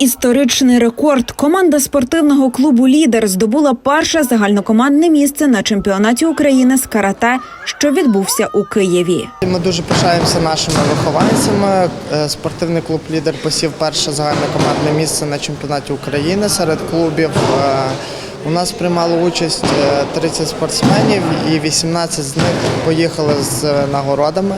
історичний рекорд. Команда спортивного клубу Лідер здобула перше загальнокомандне місце на чемпіонаті України з карате, що відбувся у Києві. Ми дуже пишаємося нашими вихованцями. Е, Спортивний клуб Лідер посів перше загальнокомандне місце на чемпіонаті України серед клубів. Е, У нас приймало участь е, 30 спортсменів і 18 з них поїхали з нагородами.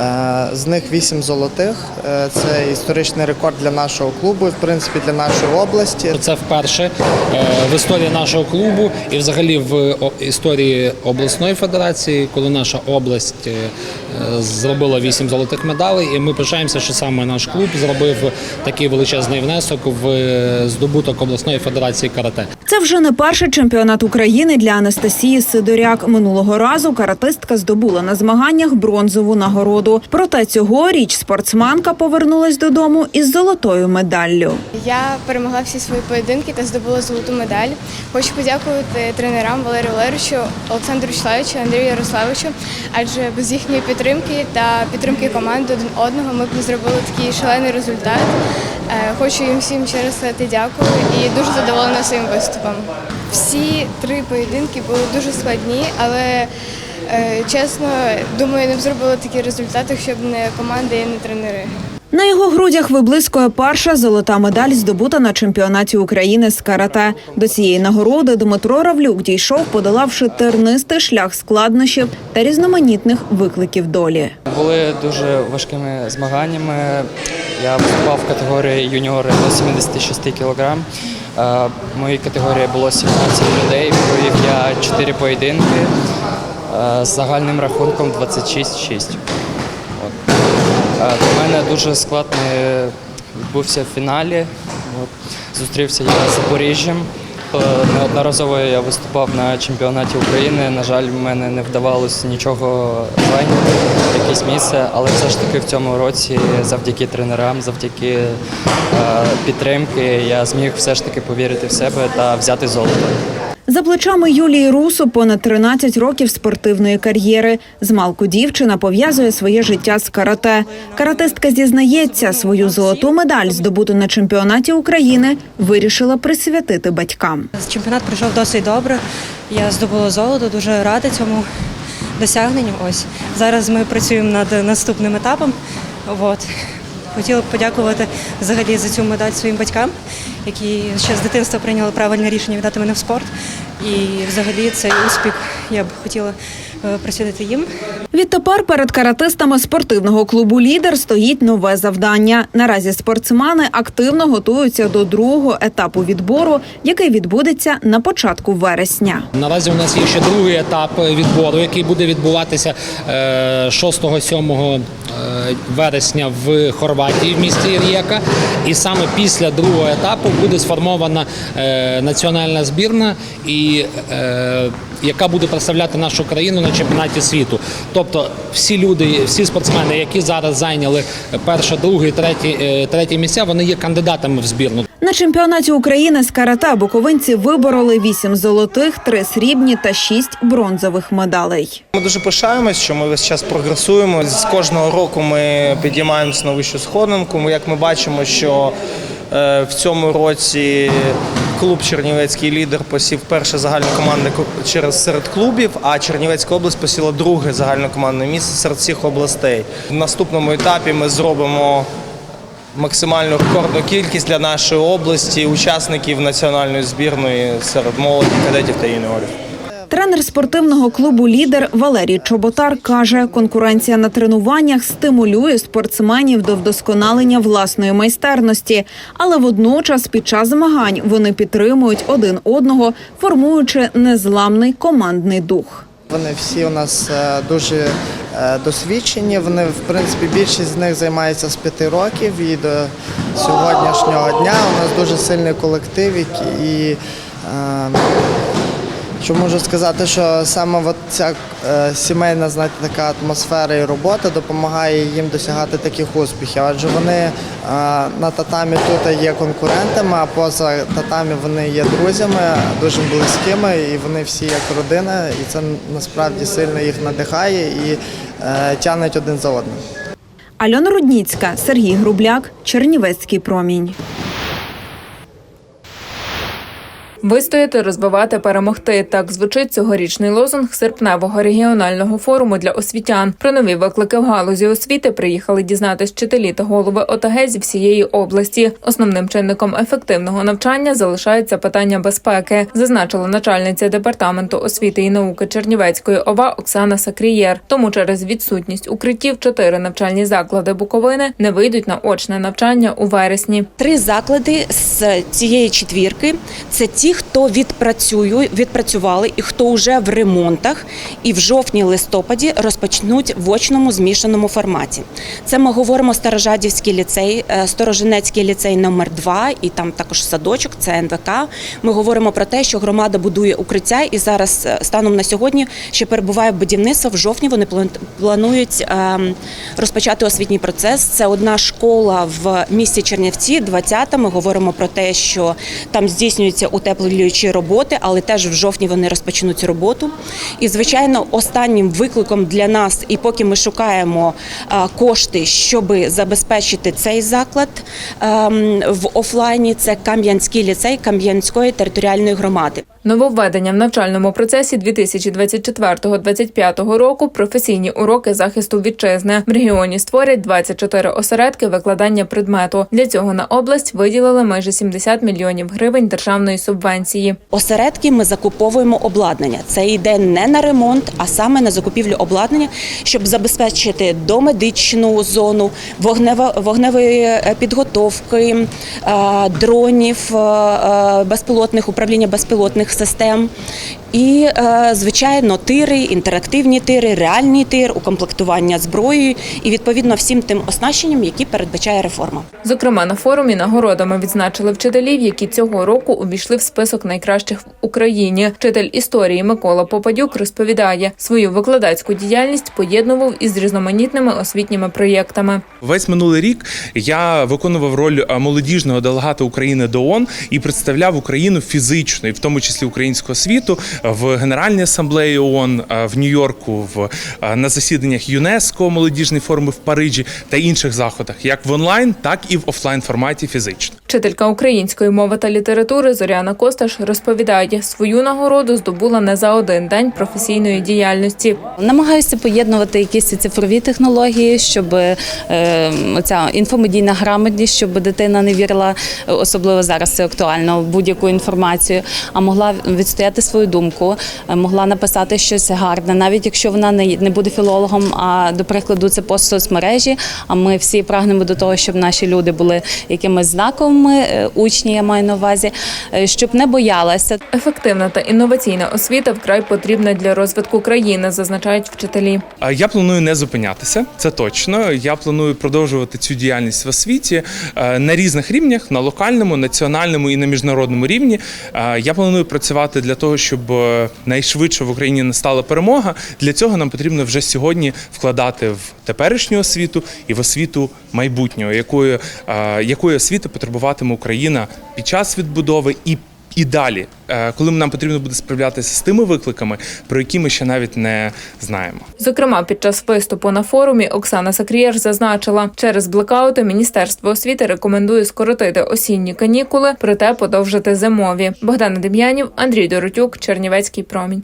Е, З них 8 золотих. Е, Це історичний рекорд для нашого клубу в принципі для нашої області. Це вперше е, в історії нашого клубу і взагалі в історії обласної федерації, коли наша область зробила вісім золотих медалей. І ми пишаємося, що саме наш клуб зробив такий величезний внесок в е, здобуток обласної федерації карате. Це вже не перший чемпіонат України для Анастасії Сидоряк. Минулого разу каратистка здобула на змаганнях бронзову нагороду. Проте цьогоріч спортсменка повернулась додому із золотою медаллю. Я перемогла всі свої поєдинки та здобула золоту медаль. Хочу подякувати тренерам Валерію Валерійовичу, Олександру Вячеславовичу, Андрію Ярославовичу, адже без їхньої підтримки та підтримки команди один одного ми б зробили такий шалений результат. Е, Хочу їм всім ще раз сказати дякую і дуже задоволена своїм виступом. Всі три поєдинки були дуже складні, але е, чесно, думаю, не б зробили такі результати, якщо не команда і не тренери. На його грудях виблискує перша золота медаль, здобута на чемпіонаті України з карате. До цієї нагороди Дмитро Равлюк дійшов, подолавши тернистий шлях складнощів та різноманітних викликів долі. Були дуже важкими змаганнями. Я виступав в категорії юніори до 76 кг. Е, В моїй категорії було 17 людей. Провів я 4 поєдинки е, з загальним рахунком 26-6. От. Е, Для мене дуже складний відбувся в фіналі. Зустрівся я з Запоріжжям. Е, Неодноразово я виступав на чемпіонаті України. На жаль, в мене не вдавалося нічого зайняти, якесь місце, але все ж таки в цьому році, завдяки тренерам, завдяки е, підтримки, я зміг все ж таки повірити в себе та взяти золото. За плечами Юлії Русу понад 13 років спортивної кар'єри. Змалку дівчина пов'язує своє життя з карате. Каратистка зізнається, свою золоту медаль, здобуту на чемпіонаті України, вирішила присвятити батькам. Чемпіонат пройшов досить добре. Я здобула золото, дуже рада цьому досягненню. Ось зараз ми працюємо над наступним етапом. От. Хотіла б подякувати взагалі за цю медаль своїм батькам, які ще з дитинства прийняли правильне рішення віддати мене в спорт. І взагалі цей успіх я б хотіла присвятити їм. Відтепер перед каратистами спортивного клубу Лідер стоїть нове завдання. Наразі спортсмени активно готуються до другого етапу відбору, який відбудеться на початку вересня. Наразі у нас є ще другий етап відбору, який буде відбуватися е, 6-7 вересня в Хорватії в місті Рієка. І саме після другого етапу буде сформована е, національна збірна, і, е, яка буде представляти нашу країну на чемпіонаті світу. Тобто всі люди, всі спортсмени, які зараз зайняли перше, друге, третє, е, третє місця, вони є кандидатами в збірну. На чемпіонаті України з карате буковинці вибороли вісім золотих, три срібні та шість бронзових медалей. Ми дуже пишаємось, що ми весь час прогресуємо. З кожного року ми підіймаємося на вищу сходинку. Ми, Як ми бачимо, що в цьому році клуб Чернівецький лідер посів перше загальнокомандне ко- через серед клубів, а Чернівецька область посіла друге загальнокомандне місце серед всіх областей. В наступному етапі ми зробимо максимальну рекордну кількість для нашої області учасників національної збірної серед молоді, кадетів та юніорів. Тренер спортивного клубу Лідер Валерій Чоботар каже, конкуренція на тренуваннях стимулює спортсменів до вдосконалення власної майстерності, але водночас під час змагань вони підтримують один одного, формуючи незламний командний дух. Вони всі у нас е, дуже е, досвідчені. Вони, в принципі, більшість з них займається з п'яти років і до сьогоднішнього дня у нас дуже сильний колектив. І е, що можу сказати, що саме ця е, сімейна знаєте, така атмосфера і робота допомагає їм досягати таких успіхів. Адже вони е, на татамі тут є конкурентами, а поза татамі вони є друзями, дуже близькими, і вони всі як родина, і це насправді сильно їх надихає і е, тягнуть один за одним. Альона Рудніцька, Сергій Грубляк, Чернівецький промінь. Вистояти, розвивати, перемогти. Так звучить цьогорічний лозунг серпневого регіонального форуму для освітян. Про нові виклики в галузі освіти приїхали дізнатись вчителі та голови ОТГ зі всієї області. Основним чинником ефективного навчання залишається питання безпеки, зазначила начальниця департаменту освіти і науки Чернівецької ОВА Оксана Сакрієр. Тому через відсутність укриттів чотири навчальні заклади Буковини не вийдуть на очне навчання у вересні. Три заклади з цієї четвірки це ті, хто відпрацює, відпрацювали і хто вже в ремонтах, і в жовтні-листопаді розпочнуть в очному змішаному форматі. Це ми говоримо Старожадівський ліцей, е, Сторожинецький ліцей номер 2 і там також садочок, це НВК. Ми говоримо про те, що громада будує укриття, і зараз е, станом на сьогодні ще перебуває будівництво. В жовтні вони планують ем, розпочати освітній процес. Це одна школа в місті Чернівці, 20-та. Ми говоримо про те, що там здійснюється здійснюються утеплюючі роботи, але теж в жовтні вони розпочнуть роботу. І звичайно, останнім викликом для нас, і поки ми шукаємо е, кошти, щоб забезпечити цей заклад ем, в офлайні, це Кам'янський ліцей Кам'янської територіальної громади. Нововведення в навчальному процесі 2024-2025 року професійні уроки захисту вітчизни. В регіоні створять 24 осередки викладання предмету. Для цього на область виділили майже 70 мільйонів гривень державної субвенції. Осередки ми закуповуємо обладнання. Це йде не на ремонт, а саме на закупівлю обладнання, щоб забезпечити домедичну зону, вогнево- вогневої е, підготовки, е, дронів, е, безпілотних управління безпілотних систем. І, е, звичайно, тири, інтерактивні тири, реальний тир, укомплектування зброєю і відповідно всім тим оснащенням, які передбачає реформа. Зокрема, на форумі нагородами відзначили вчителів, які цього року увійшли в список найкращих в Україні. Вчитель історії Микола Попадюк розповідає, свою викладацьку діяльність поєднував із різноманітними освітніми проєктами. Весь минулий рік я виконував роль е, молодіжного делегата України до ООН і представляв Україну фізично, і в тому числі українську освіту в Генеральній асамблеї ООН е, в Нью-Йорку, в е, на засіданнях ЮНЕСКО, молодіжні форуми в Парижі та інших заходах, як в онлайн, так і в офлайн форматі фізично. Вчителька української мови та літератури Зоряна Косташ розповідає, свою нагороду здобула не за один день професійної діяльності. Намагаюся поєднувати якісь цифрові технології, щоб е, ця інфомедійна грамотність, щоб дитина не вірила, особливо зараз це актуально будь-яку інформацію, а могла відстояти свою думку, е, могла написати щось гарне, навіть якщо вона не, не буде філологом. А до прикладу, це пост соцмережі. А ми всі прагнемо до того, щоб наші люди були якимись знаковими е, учні, я маю на увазі, е, щоб не боялася. Ефективна та інноваційна освіта вкрай потрібна для розвитку країни, зазначають вчителі. Я планую не зупинятися, це точно. Я планую продовжувати цю діяльність в освіті на різних рівнях: на локальному, національному і на міжнародному рівні. Я планую працювати для того, щоб е, найшвидше в Україні настала перемога. Для цього нам потрібно вже сьогодні вкладати в теперішню освіту і в освіту майбутнього, якої, е, якої освіти потребуватиме Україна під час відбудови і. І далі, е, коли нам потрібно буде справлятися з тими викликами, про які ми ще навіть не знаємо. Зокрема, під час виступу на форумі Оксана Сакрієш зазначила, через блекаути Міністерство освіти рекомендує скоротити осінні канікули, проте подовжити зимові. Богдана Дем'янів, Андрій Доротюк, Чернівецький промінь.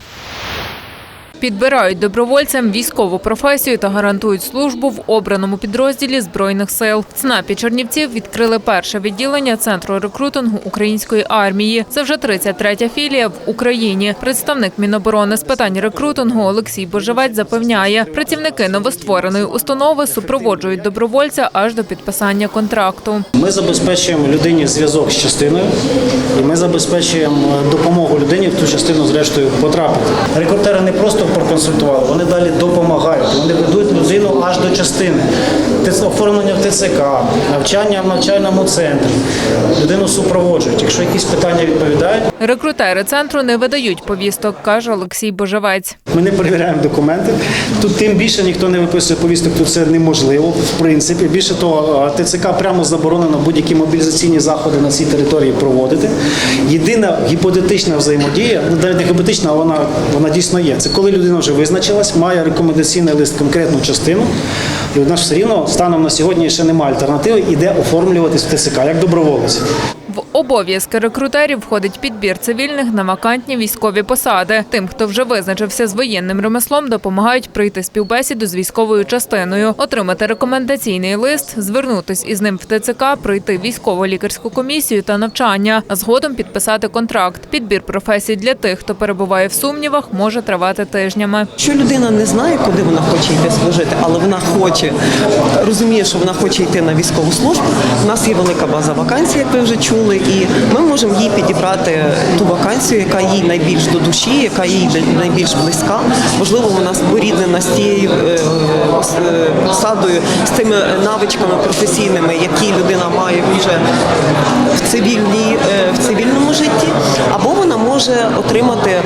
Підбирають добровольцям військову професію та гарантують службу в обраному підрозділі збройних сил. В ЦНАПі Чернівців відкрили перше відділення центру рекрутингу української армії. Це вже 33-я філія в Україні. Представник Міноборони з питань рекрутингу Олексій Божевець запевняє, працівники новоствореної установи супроводжують добровольця аж до підписання контракту. Ми забезпечуємо людині зв'язок з частиною, і ми забезпечуємо допомогу людині в ту частину, зрештою, потрапити. Рекрутери не просто проконсультували, вони далі допомагають. Вони ведуть людину аж до частини. Оформлення в ТЦК, навчання в навчальному центрі. Людину супроводжують. Якщо якісь питання відповідають, Рекрутери центру не видають повісток, каже Олексій Божевець. Ми не перевіряємо документи. Тут тим більше ніхто не виписує повісток, тут це неможливо, в принципі. Більше того, ТЦК прямо заборонено будь-які мобілізаційні заходи на цій території проводити. Єдина гіпотетична взаємодія, ну навіть не гіпотетична, а вона, вона дійсно є. Це коли людина вже визначилась, має рекомендаційний лист конкретну частину. І в нас все рівно станом на сьогодні ще немає альтернативи, іде оформлюватись в ТСК як доброволець. Обов'язки рекрутерів входить підбір цивільних на вакантні військові посади. Тим, хто вже визначився з воєнним ремеслом, допомагають пройти співбесіду з військовою частиною, отримати рекомендаційний лист, звернутись із ним в ТЦК, пройти військово-лікарську комісію та навчання, а згодом підписати контракт. Підбір професій для тих, хто перебуває в сумнівах, може тривати тижнями. Що людина не знає, куди вона хоче йти служити, але вона хоче, розуміє, що вона хоче йти на військову службу. У нас є велика база вакансій, як ви вже чули, і ми можемо їй підібрати ту вакансію, яка їй найбільш до душі, яка їй найбільш близька. Можливо, вона споріднена з тією е, посадою, з тими навичками професійними, які людина має вже в цивільній е, в цивільному житті, або вона може отримати е,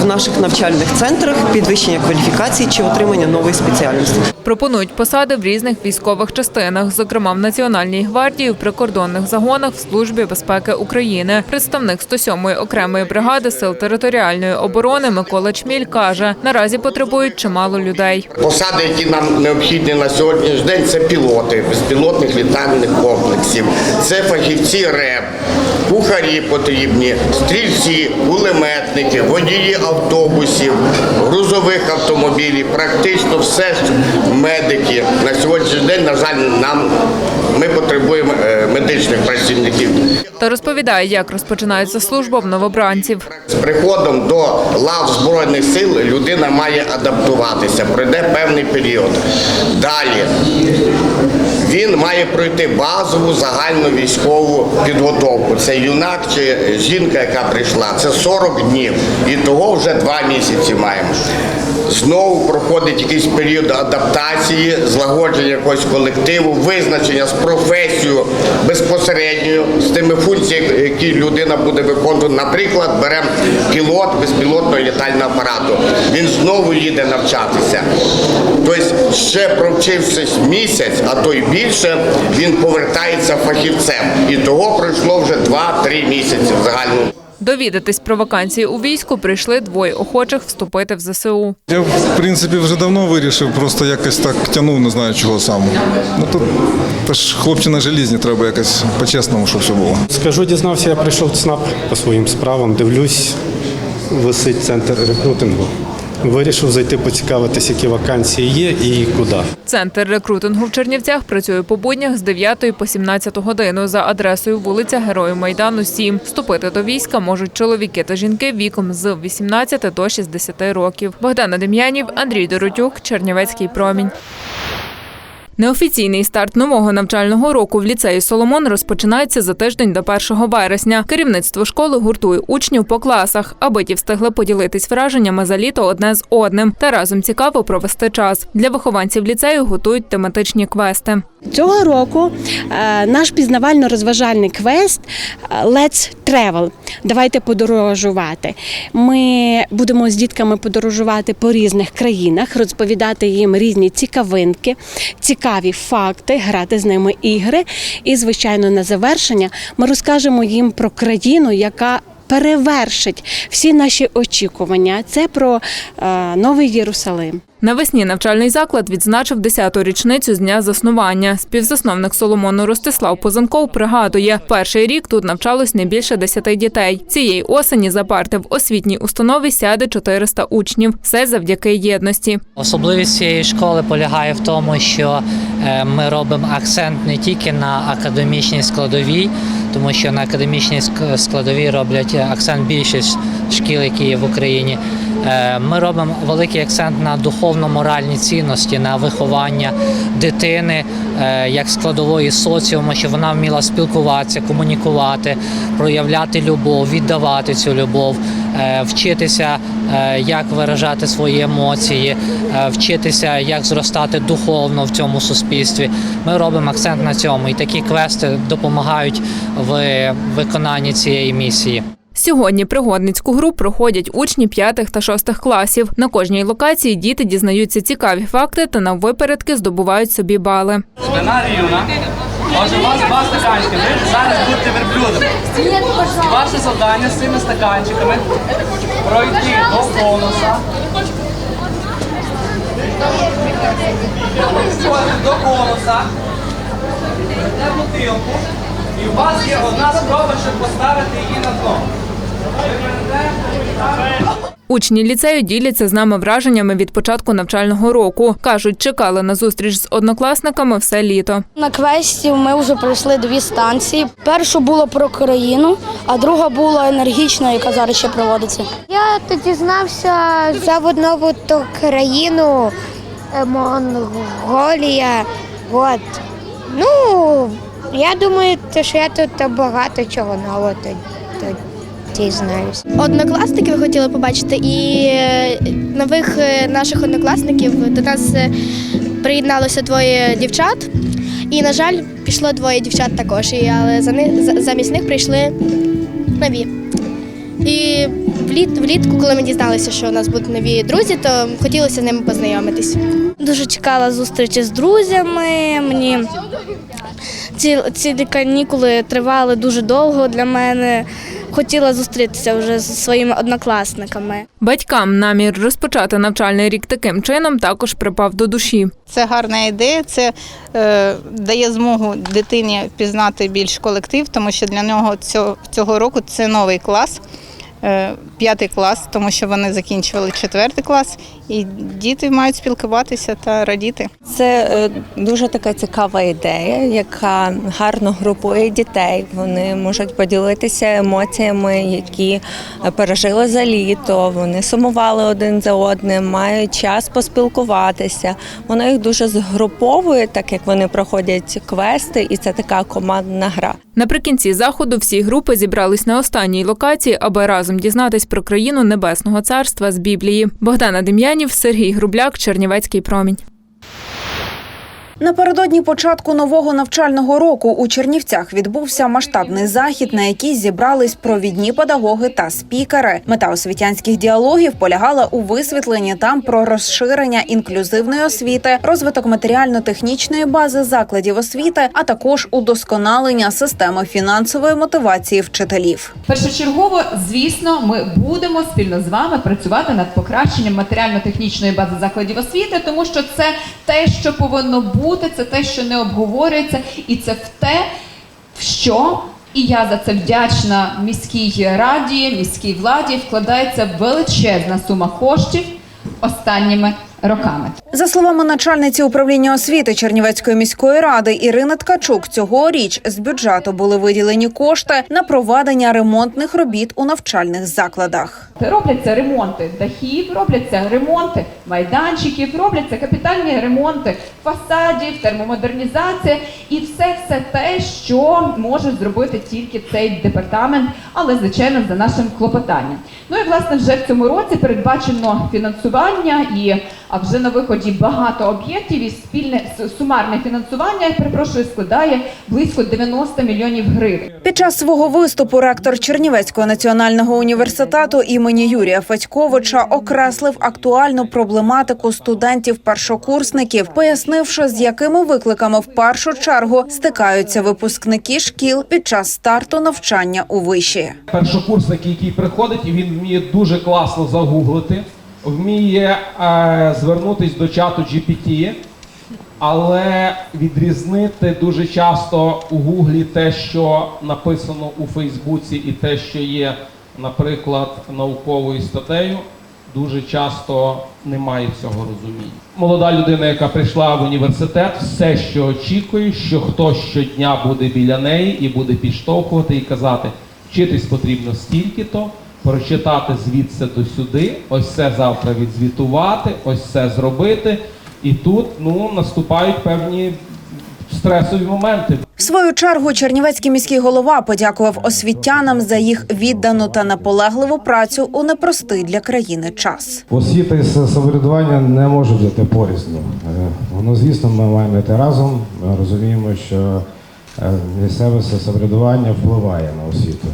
в наших навчальних центрах підвищення кваліфікації чи отримання нової спеціальності. Пропонують посади в різних військових частинах, зокрема в Національній гвардії, в прикордонних загонах, в службі безпеки України. Представник 107-ї окремої бригади сил територіальної оборони Микола Чміль каже: наразі потребують чимало людей. Посади, які нам необхідні на сьогоднішній день, це пілоти безпілотних літальних комплексів, це фахівці РЕБ, кухарі потрібні, стрільці, кулеметники, водії автобусів, грузових автомобілів, практично все медики. На сьогоднішній день, на жаль, нам ми потребуємо е, медичних працівників. Та розповідає, як розпочинається служба в новобранців. З приходом до лав Збройних сил людина має адаптуватися, пройде певний період. Далі він має пройти базову загальну військову підготовку. Це юнак чи жінка, яка прийшла, це 40 днів. І того вже два місяці маємо. Знову проходить якийсь період адаптації, злагодження якогось колективу, визначення з професією безпосередньою, з тими функціями, які людина буде виконувати. Наприклад, беремо пілот безпілотного літального апарату. Він знову їде навчатися. Тобто, ще провчившись місяць, а то й більше, він повертається фахівцем. І того пройшло вже 2-3 місяці в загальному. Довідатись про вакансії у війську прийшли двоє охочих вступити в ЗСУ. Я, в принципі, вже давно вирішив, просто якось так тягнув, не знаю чого саме. Ну тут та ж хлопці на желізні, треба якось по-чесному, щоб все було. Скажу, дізнався, я прийшов в ЦНАП по своїм справам, дивлюсь, висить центр рекрутингу. Вирішив зайти поцікавитись, які вакансії є і куди. Центр рекрутингу в Чернівцях працює по буднях з 9 по 17 годину за адресою вулиця Героїв Майдану, 7. Вступити до війська можуть чоловіки та жінки віком з 18 до 60 років. Богдана Дем'янів, Андрій Доротюк, Чернівецький промінь. Неофіційний старт нового навчального року в ліцеї Соломон розпочинається за тиждень до 1 вересня. Керівництво школи гуртує учнів по класах, аби ті встигли поділитись враженнями за літо одне з одним та разом цікаво провести час. Для вихованців ліцею готують тематичні квести. Цього року е, наш пізнавально-розважальний квест е, Let's Travel. Давайте подорожувати. Ми будемо з дітками подорожувати по різних країнах, розповідати їм різні цікавинки, цікаві факти, грати з ними ігри. І, звичайно, на завершення ми розкажемо їм про країну, яка перевершить всі наші очікування. Це про е, Новий Єрусалим. Навесні навчальний заклад відзначив 10-ту річницю з дня заснування. Співзасновник Соломону Ростислав Позанков пригадує, перший рік тут навчалось не більше 10 дітей. Цієї осені за парти в освітній установі сяде 400 учнів. Все завдяки єдності. Особливість цієї школи полягає в тому, що е, ми робимо акцент не тільки на академічній складовій, тому що на академічній складовій роблять акцент більшість шкіл, які є в Україні. Е, Ми робимо великий акцент на духовно-моральні цінності, на виховання дитини е, як складової соціуму, щоб вона вміла спілкуватися, комунікувати, проявляти любов, віддавати цю любов, е, вчитися, е, як виражати свої емоції, вчитися, як зростати духовно в цьому суспільстві. Ми робимо акцент на цьому, і такі квести допомагають в виконанні цієї місії. Сьогодні пригодницьку гру проходять учні 5 та 6 класів. На кожній локації діти дізнаються цікаві факти та на випередки здобувають собі бали. Спина рівна. Отже, у вас два стаканчики. Ви зараз будете верблюдами. Ваше завдання з цими стаканчиками пройти до конуса. До конуса. Прийде бутилку І у вас є одна спроба, щоб поставити її на дно. Учні ліцею діляться з нами враженнями від початку навчального року. кажуть, чекали на зустріч з однокласниками все літо. На квесті ми вже пройшли дві станції. Першу було про країну, а друга була енергічна, яка зараз ще проводиться. Я тут дізнався за одну ту країну е, Монголія. От. Ну, я думаю, що я тут багато чого нового тут, тут дізнаюся. Однокласники хотіли побачити і е, нових е, наших однокласників до нас е, приєдналося двоє дівчат. І, на жаль, пішло двоє дівчат також, але замість них прийшли нові. І вліт, влітку, коли ми дізналися, що у нас будуть нові друзі, то хотілося з ними познайомитись. Дуже чекала зустрічі з друзями. Мені ці, ці канікули тривали дуже довго для мене. Хотіла зустрітися вже зі своїми однокласниками. Батькам намір розпочати навчальний рік таким чином також припав до душі. Це гарна ідея, це е, дає змогу дитині пізнати більш колектив, тому що для нього цього, цього року це новий клас, п'ятий клас, тому що вони закінчували четвертий клас, і діти мають спілкуватися та радіти. Це е, дуже така цікава ідея, яка гарно групує дітей. Вони можуть поділитися емоціями, які е, пережили за літо. Вони сумували один за одним, мають час поспілкуватися. Воно їх дуже згруповує, так як вони проходять квести, і це така командна гра. Наприкінці заходу всі групи зібрались на останній локації, аби разом дізнатись про країну Небесного Царства з Біблії. Богдана Дем'янів, Сергій Грубляк, Чернівецький промінь. Напередодні початку нового навчального року у Чернівцях відбувся масштабний захід, на який зібрались провідні педагоги та спікери. Мета освітянських діалогів полягала у висвітленні там про розширення інклюзивної освіти, розвиток матеріально-технічної бази закладів освіти, а також удосконалення системи фінансової мотивації вчителів. Першочергово, звісно, ми будемо спільно з вами працювати над покращенням матеріально-технічної бази закладів освіти, тому що це те, що повинно бути, це те, що не обговорюється, і це в те, в що. І я за це вдячна міській раді, міській владі. Вкладається величезна сума коштів останніми роками. За словами начальниці управління освіти Чернівецької міської ради Ірини Ткачук, цьогоріч з бюджету були виділені кошти на проведення ремонтних робіт у навчальних закладах. Робляться ремонти дахів, робляться ремонти майданчиків, робляться капітальні ремонти фасадів, термомодернізація і все все те, що може зробити тільки цей департамент, але звичайно за нашим клопотанням. Ну і власне вже в цьому році передбачено фінансування і а вже на виході багато об'єктів і спільне сумарне фінансування, я перепрошую, складає близько 90 мільйонів гривень. Під час свого виступу ректор Чернівецького національного університету імені Юрія Федьковича окреслив актуальну проблематику студентів-першокурсників, пояснивши, з якими викликами в першу чергу стикаються випускники шкіл під час старту навчання у виші. першокурсник, який приходить, і він вміє дуже класно загуглити, вміє е, звернутись до чату GPT, але відрізнити дуже часто у Гуглі те, що написано у Фейсбуці, і те, що є, наприклад, науковою статтею, дуже часто немає цього розуміння. Молода людина, яка прийшла в університет, все, що очікує, що хтось щодня буде біля неї і буде підштовхувати і казати, вчитись потрібно стільки-то, прочитати звідси до сюди, ось це завтра відзвітувати, ось це зробити. І тут ну, наступають певні стресові моменти. В свою чергу Чернівецький міський голова подякував освітянам за їх віддану та наполегливу працю у непростий для країни час. Освіта і самоврядування не можуть бути порізно. Е, Воно, звісно, ми маємо йти разом. Ми розуміємо, що е, місцеве самоврядування впливає на освіту.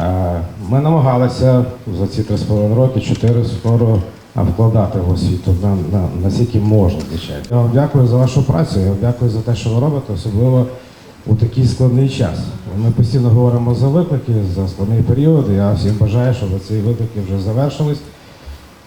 Е, Ми намагалися за ці три з половиною роки, чотири скоро вкладати в освіту на, на, наскільки можна, звичайно. Я вам дякую за вашу працю, я вам дякую за те, що ви робите, особливо у такий складний час. Ми постійно говоримо за виклики, за складний період. Я всім бажаю, щоб ці виклики вже завершились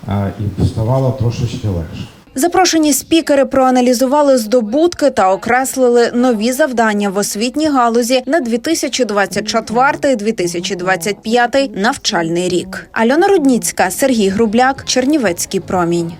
а, і ставало трошечки легше. Запрошені спікери проаналізували здобутки та окреслили нові завдання в освітній галузі на 2024-2025 навчальний рік. Альона Рудніцька, Сергій Грубляк, Чернівецький промінь.